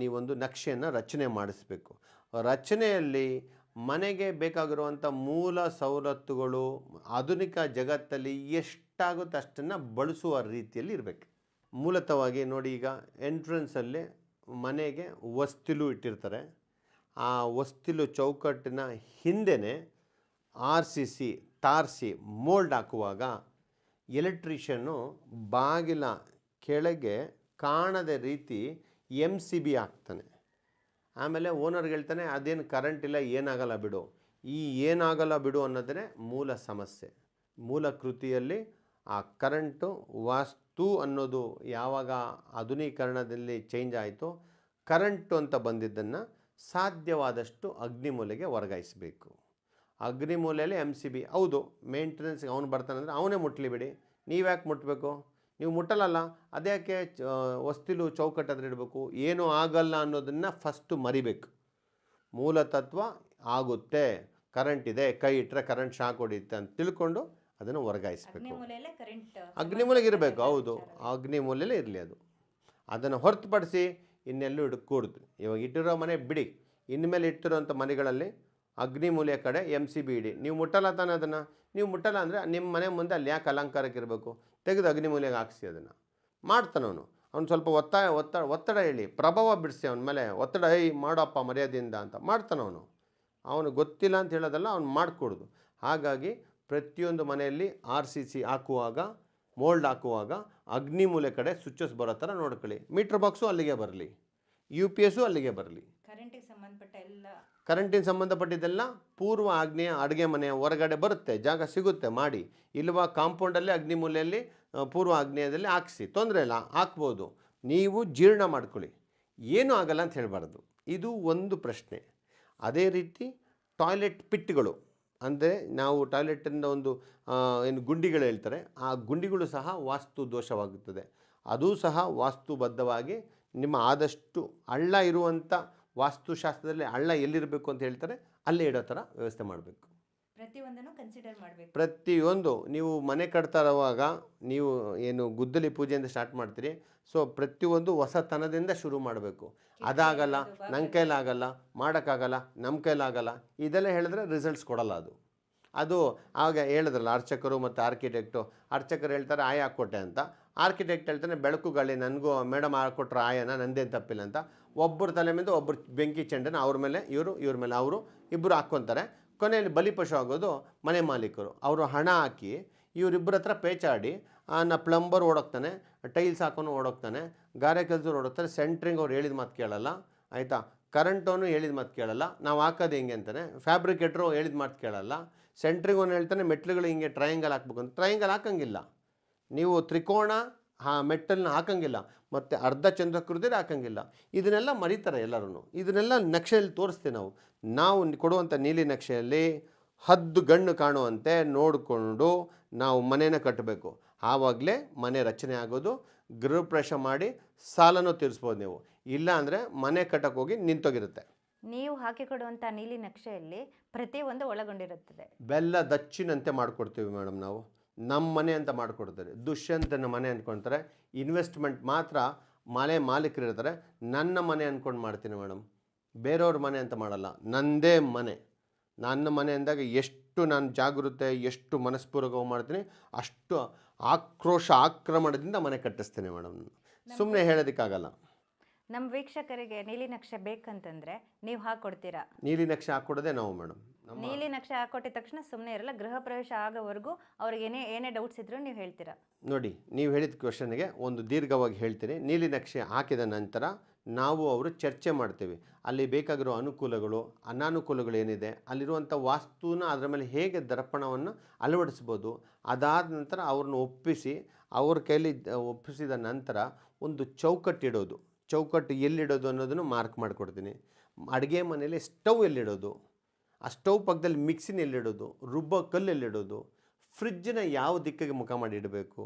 ನೀವೊಂದು ನಕ್ಷೆಯನ್ನು ರಚನೆ ಮಾಡಿಸ್ಬೇಕು. ರಚನೆಯಲ್ಲಿ ಮನೆಗೆ ಬೇಕಾಗಿರುವಂಥ ಮೂಲ ಸವಲತ್ತುಗಳು ಆಧುನಿಕ ಜಗತ್ತಲ್ಲಿ ಎಷ್ಟಾಗುತ್ತೆ ಅಷ್ಟನ್ನು ಬಳಸುವ ರೀತಿಯಲ್ಲಿ ಇರಬೇಕು. ಮೂಲತಃವಾಗಿ ನೋಡಿ ಈಗ ಎಂಟ್ರೆನ್ಸಲ್ಲಿ ಮನೆಗೆ ವಸ್ತಿಲು ಇಟ್ಟಿರ್ತಾರೆ. ಆ ವಸ್ತಿಲು ಚೌಕಟ್ಟಿನ ಹಿಂದೆನೇ ಆರ್ ಸಿ ಸಿ ತಾರಿಸಿ ಮೋಲ್ಡ್ ಹಾಕುವಾಗ ಎಲೆಕ್ಟ್ರಿಷಿಯನ್ನು ಬಾಗಿಲ ಕೆಳಗೆ ಕಾಣದ ರೀತಿ ಎಂ ಸಿ ಬಿ ಹಾಕ್ತಾನೆ ಆಮೇಲೆ ಓನರ್ಗೆ ಹೇಳ್ತಾನೆ, ಅದೇನು ಕರೆಂಟ್ ಇಲ್ಲ, ಏನಾಗಲ್ಲ ಬಿಡು. ಈ ಏನಾಗಲ್ಲ ಬಿಡು ಅನ್ನೋದೇ ಮೂಲ ಸಮಸ್ಯೆ. ಮೂಲ ಕೃತಿಯಲ್ಲಿ ಆ ಕರೆಂಟು ವಾಸ್ತು ಅನ್ನೋದು ಯಾವಾಗ ಆಧುನೀಕರಣದಲ್ಲಿ ಚೇಂಜ್ ಆಯಿತು ಕರೆಂಟು ಅಂತ ಬಂದಿದ್ದನ್ನು ಸಾಧ್ಯವಾದಷ್ಟು ಅಗ್ನಿಮೂಲೆಗೆ ವರ್ಗಾಯಿಸಬೇಕು. ಅಗ್ನಿಮೂಲೆಯಲ್ಲಿ ಎಂ ಸಿ ಬಿ ಹೌದು ಮೇಂಟೆನೆನ್ಸ್ಗೆ ಅವನು ಬರ್ತಾನಂದರೆ ಅವನೇ ಮುಟ್ಲಿ ಬಿಡಿ. ನೀವ್ಯಾಕೆ ಮುಟ್ಟಬೇಕು ನೀವು ಮುಟ್ಟಲಲ್ಲ ಅದ್ಯಾಕೆ ವಸ್ತಿಲು ಚೌಕಟ್ಟದ್ರೆ ಇಡಬೇಕು? ಏನೂ ಆಗಲ್ಲ ಅನ್ನೋದನ್ನು ಫಸ್ಟು ಮರಿಬೇಕು. ಮೂಲ ತತ್ವ ಆಗುತ್ತೆ. ಕರೆಂಟ್ ಇದೆ ಕೈ ಇಟ್ಟರೆ ಕರೆಂಟ್ ಶಾಕ್ ಹೊಡಿಯುತ್ತೆ ಅಂತ ತಿಳ್ಕೊಂಡು ಅದನ್ನು ವರ್ಗಾಯಿಸಬೇಕು. ಅಗ್ನಿಮೂಲೆಗೆ ಇರಬೇಕು ಹೌದು. ಅಗ್ನಿಮೂಲೆಯಲ್ಲೇ ಇರಲಿ ಅದು. ಅದನ್ನು ಹೊರತುಪಡಿಸಿ ಇನ್ನೆಲ್ಲೂ ಇಡಕೂಡ್ದು. ಇವಾಗ ಇಟ್ಟಿರೋ ಮನೆ ಬಿಡಿ. ಇನ್ಮೇಲೆ ಇಟ್ಟಿರೋಂಥ ಮನೆಗಳಲ್ಲಿ ಅಗ್ನಿಮೂಲೆಯ ಕಡೆ ಎಂ ಸಿ ಬಿ ಇಡಿ ನೀವು ಮುಟ್ಟಲ್ಲ ತಾನೆ ಅದನ್ನು? ನೀವು ಮುಟ್ಟಲ್ಲ ಅಂದರೆ ನಿಮ್ಮ ಮನೆ ಮುಂದೆ ಅಲ್ಲಿ ಯಾಕೆ ಅಲಂಕಾರಕ್ಕೆ ಇರಬೇಕು? ತೆಗೆದು ಅಗ್ನಿಮೂಲೆಗೆ ಹಾಕಿಸಿ ಅದನ್ನು. ಮಾಡ್ತಾನವನು ಅವ್ನು. ಸ್ವಲ್ಪ ಒತ್ತಾಯ ಒತ್ತಡ ಒತ್ತಡ ಹೇಳಿ. ಪ್ರಭಾವ ಬಿಡಿಸಿ ಅವನ ಮೇಲೆ. ಒತ್ತಡ ಹೇಯ್ ಮಾಡಪ್ಪ ಮರ್ಯಾದೆಯಿಂದ ಅಂತ. ಮಾಡ್ತಾನವನು ಅವನು. ಗೊತ್ತಿಲ್ಲ ಅಂತ ಹೇಳೋದಲ್ಲ, ಅವ್ನು ಮಾಡಿಕೊಡೋದು. ಹಾಗಾಗಿ ಪ್ರತಿಯೊಂದು ಮನೆಯಲ್ಲಿ ಆರ್ ಸಿ ಸಿ ಹಾಕುವಾಗ ಮೋಲ್ಡ್ ಹಾಕುವಾಗ ಅಗ್ನಿಮೂಲೆ ಕಡೆ ಸ್ವಿಚಸ್ ಬರೋ ಥರ ನೋಡ್ಕೊಳ್ಳಿ. ಮೀಟ್ರ್ ಬಾಕ್ಸು ಅಲ್ಲಿಗೆ ಬರಲಿ. ಯು ಪಿ ಎಸ್ಸು ಅಲ್ಲಿಗೆ ಬರಲಿ. ಕರೆಂಟಿನ ಸಂಬಂಧಪಟ್ಟಿದ್ದೆಲ್ಲ ಪೂರ್ವ ಆಗ್ನೇಯ ಅಡುಗೆ ಮನೆಯ ಹೊರಗಡೆ ಬರುತ್ತೆ, ಜಾಗ ಸಿಗುತ್ತೆ, ಮಾಡಿ. ಇಲ್ವಾ ಕಾಂಪೌಂಡಲ್ಲಿ ಅಗ್ನಿ ಮೂಲೆಯಲ್ಲಿ ಪೂರ್ವ ಆಗ್ನೇಯದಲ್ಲಿ ಹಾಕಿಸಿ. ತೊಂದರೆ ಇಲ್ಲ, ಹಾಕ್ಬೋದು. ನೀವು ಜೀರ್ಣ ಮಾಡ್ಕೊಳ್ಳಿ. ಏನೂ ಆಗಲ್ಲ ಅಂತ ಹೇಳಬಾರ್ದು. ಇದು ಒಂದು ಪ್ರಶ್ನೆ. ಅದೇ ರೀತಿ ಟಾಯ್ಲೆಟ್ ಪಿಟ್ಗಳು. ಅಂದರೆ ನಾವು ಟಾಯ್ಲೆಟಿಂದ ಒಂದು ಏನು ಗುಂಡಿಗಳು ಹೇಳ್ತಾರೆ, ಆ ಗುಂಡಿಗಳು ಸಹ ವಾಸ್ತು ದೋಷವಾಗುತ್ತದೆ. ಅದೂ ಸಹ ವಾಸ್ತುಬದ್ಧವಾಗಿ ನಿಮ್ಮ ಆದಷ್ಟು ಹಳ್ಳ ಇರುವಂಥ ವಾಸ್ತುಶಾಸ್ತ್ರದಲ್ಲಿ ಹಳ್ಳ ಎಲ್ಲಿರಬೇಕು ಅಂತ ಹೇಳ್ತಾರೆ ಅಲ್ಲೇ ಇಡೋ ಥರ ವ್ಯವಸ್ಥೆ ಮಾಡಬೇಕು. ಪ್ರತಿಯೊಂದನ್ನು ಕನ್ಸಿಡರ್ ಮಾಡಬೇಕು. ಪ್ರತಿಯೊಂದು ನೀವು ಮನೆ ಕಟ್ತಾ ಇರುವಾಗ ನೀವು ಏನು ಗುದ್ದಲಿ ಪೂಜೆಯಿಂದ ಸ್ಟಾರ್ಟ್ ಮಾಡ್ತೀರಿ ಸೊ ಪ್ರತಿಯೊಂದು ಹೊಸತನದಿಂದ ಶುರು ಮಾಡಬೇಕು. ಅದಾಗಲ್ಲ ನನ್ನ ಕೈಲಾಗಲ್ಲ ಮಾಡೋಕ್ಕಾಗಲ್ಲ ನಮ್ಮ ಕೈಲಾಗಲ್ಲ ಇದೆಲ್ಲ ಹೇಳಿದ್ರೆ ರಿಸಲ್ಟ್ಸ್ ಕೊಡಲ್ಲ ಅದು. ಅದು ಆಗ ಹೇಳಿದ್ರಲ್ಲ ಅರ್ಚಕರು ಮತ್ತು ಆರ್ಕಿಟೆಕ್ಟು ಅರ್ಚಕರು ಹೇಳ್ತಾರೆ ಆಯಾ ಕೋಟೆ ಅಂತ. ಆರ್ಕಿಟೆಕ್ಟ್ ಹೇಳ್ತಾನೆ ಬೆಳಕು ಗಾಳಿ ನನಗೂ ಮೇಡಮ್ ಹಾಕೊಟ್ರ ಆಯನ ನಂದೇನು ತಪ್ಪಿಲ್ಲ ಅಂತ. ಒಬ್ಬರು ತಲೆ ಮೇಲೆ, ಒಬ್ಬರು ಬೆಂಕಿ ಚೆಂಡನ ಅವ್ರ ಮೇಲೆ, ಇವರು, ಇವ್ರ ಮೇಲೆ, ಅವರು ಇಬ್ಬರು ಹಾಕ್ಕೊತಾರೆ. ಕೊನೆಯಲ್ಲಿ ಬಲಿಪಶು ಆಗೋದು ಮನೆ ಮಾಲೀಕರು. ಅವರು ಹಣ ಹಾಕಿ ಇವರಿಬ್ಬರ ಹತ್ರ ಪೇಚಾಡಿ ನಾ ಪ್ಲಂಬರ್ ಓಡೋಗ್ತಾನೆ, ಟೈಲ್ಸ್ ಹಾಕೋನು ಓಡೋಗ್ತಾನೆ, ಗಾರೆ ಕೆಲಸ ಓಡೋಗ್ತಾರೆ. ಸೆಂಟ್ರಿಂಗ್ ಅವ್ರು ಹೇಳಿದ ಮಾತು ಕೇಳಲ್ಲ, ಆಯಿತಾ? ಕರೆಂಟವನು ಹೇಳಿದ ಮಾತು ಕೇಳಲ್ಲ, ನಾವು ಹಾಕೋದು ಹೆಂಗೆ ಅಂತಾನೆ. ಫ್ಯಾಬ್ರಿಕೇಟ್ರು ಹೇಳಿದ ಮಾತು ಕೇಳಲ್ಲ. ಸೆಂಟ್ರಿಂಗ್ ಅವನು ಹೇಳ್ತಾನೆ ಮೆಟ್ಲುಗಳು ಹಿಂಗೆ ಟ್ರಯಾಂಗಲ್ ಹಾಕ್ಬೇಕು ಅಂತ. ಟ್ರಯಾಂಗಲ್ ಹಾಕಂಗಿಲ್ಲ. ನೀವು ತ್ರಿಕೋಣ ಹಾ ಮೆಟ್ಟಲ್ನ ಹಾಕಂಗಿಲ್ಲ ಮತ್ತು ಅರ್ಧ ಚಂದ್ರಕೃತಿ ಹಾಕಂಗಿಲ್ಲ. ಇದನ್ನೆಲ್ಲ ಮರಿತಾರೆ ಎಲ್ಲರೂ ಇದನ್ನೆಲ್ಲ ನಕ್ಷೆಯಲ್ಲಿ ತೋರಿಸ್ತೀವಿ ನಾವು. ನಾವು ಕೊಡುವಂಥ ನೀಲಿ ನಕ್ಷೆಯಲ್ಲಿ ಹದ್ದು ಗಣ್ಣು ಕಾಣುವಂತೆ ನೋಡಿಕೊಂಡು ನಾವು ಮನೇನ ಕಟ್ಟಬೇಕು. ಆವಾಗಲೇ ಮನೆ ರಚನೆ ಆಗೋದು ಗೃಹಪ್ರವೇಶ ಮಾಡಿ ಸಾಲನೂ ತೀರಿಸ್ಬೋದು ನೀವು. ಇಲ್ಲ ಅಂದರೆ ಮನೆ ಕಟ್ಟಕ್ಕೆ ಹೋಗಿ ನಿಂತೋಗಿರುತ್ತೆ. ನೀವು ಹಾಕಿಕೊಡುವಂಥ ನೀಲಿ ನಕ್ಷೆಯಲ್ಲಿ ಪ್ರತಿಯೊಂದು ಒಳಗೊಂಡಿರುತ್ತದೆ. ಬೆಲ್ಲ ದಚ್ಚಿನಂತೆ ಮಾಡಿಕೊಡ್ತೀವಿ ಮೇಡಮ್ ನಾವು. ನಮ್ಮ ಮನೆ ಅಂತ ಮಾಡಿಕೊಡ್ತಾರೆ. ದುಷ್ಯಂತನ ಮನೆ ಅಂದ್ಕೊಳ್ತಾರೆ ಇನ್ವೆಸ್ಟ್ಮೆಂಟ್ ಮಾತ್ರ ಮನೆ ಮಾಲೀಕರು ಇರ್ತಾರೆ ನನ್ನ ಮನೆ ಅಂದ್ಕೊಂಡು ಮಾಡ್ತೀನಿ ಮೇಡಮ್ ಬೇರೆಯವ್ರ ಮನೆ ಅಂತ ಮಾಡಲ್ಲ. ನಂದೇ ಮನೆ. ನನ್ನ ಮನೆ ಅಂದಾಗ ಎಷ್ಟು ನಾನು ಜಾಗೃತೆ ಎಷ್ಟು ಮನಸ್ಪೂರ್ವಕವಾಗಿ ಮಾಡ್ತೀನಿ ಅಷ್ಟು ಆಕ್ರೋಶ ಆಕ್ರಮಣದಿಂದ ಮನೆ ಕಟ್ಟಿಸ್ತೀನಿ ಮೇಡಮ್ ಸುಮ್ಮನೆ ಹೇಳೋದಕ್ಕಾಗಲ್ಲ. ನಮ್ಮ ವೀಕ್ಷಕರಿಗೆ ನೀಲಿ ನಕ್ಷೆ ಬೇಕಂತಂದ್ರೆ ನೀವು ಹಾಕೊಡ್ತೀರಾ? ನೀಲಿ ನಕ್ಷೆ ಹಾಕೊಡೋದೇ ನಾವು ಮೇಡಮ್. ನೀಲಿ ನಕ್ಷೆ ಹಾಕೊಟ್ಟಿದ ತಕ್ಷಣ ಸುಮ್ಮನೆ ಇರಲ್ಲ ಗೃಹ ಪ್ರವೇಶ ಆಗೋವರೆಗೂ ಅವ್ರಿಗೆ ಏನೇ ಏನೇ ಡೌಟ್ಸ್ ಇದ್ರು ನೀವು ಹೇಳ್ತೀರಾ? ನೋಡಿ ನೀವು ಹೇಳಿದ ಕ್ವಶನ್ಗೆ ಒಂದು ದೀರ್ಘವಾಗಿ ಹೇಳ್ತೀನಿ. ನೀಲಿ ನಕ್ಷೆ ಹಾಕಿದ ನಂತರ ನಾವು ಅವರು ಚರ್ಚೆ ಮಾಡ್ತೀವಿ. ಅಲ್ಲಿ ಬೇಕಾಗಿರೋ ಅನುಕೂಲಗಳು ಅನಾನುಕೂಲಗಳು ಏನಿದೆ ಅಲ್ಲಿರುವಂಥ ವಾಸ್ತುನ ಅದರ ಮೇಲೆ ಹೇಗೆ ದರ್ಪಣವನ್ನು ಅಳವಡಿಸ್ಬೋದು ಅದಾದ ನಂತರ ಅವ್ರನ್ನ ಒಪ್ಪಿಸಿ ಅವ್ರ ಕೈಲಿ ಒಪ್ಪಿಸಿದ ನಂತರ ಒಂದು ಚೌಕಟ್ಟಿಡೋದು. ಚೌಕಟ್ಟು ಎಲ್ಲಿಡೋದು ಅನ್ನೋದನ್ನು ಮಾರ್ಕ್ ಮಾಡಿಕೊಡ್ತೀನಿ. ಅಡುಗೆ ಮನೇಲಿ ಸ್ಟವ್ ಎಲ್ಲಿಡೋದು? ಆ ಸ್ಟವ್ ಪಕ್ಕದಲ್ಲಿ ಮಿಕ್ಸಿನ ಎಲ್ಲಿಡೋದು? ರುಬ್ಬೋ ಕಲ್ಲು ಎಲ್ಲಿಡೋದು? ಫ್ರಿಜ್ಜನ್ನ ಯಾವ ದಿಕ್ಕಿಗೆ ಮುಖ ಮಾಡಿ ಇಡಬೇಕು?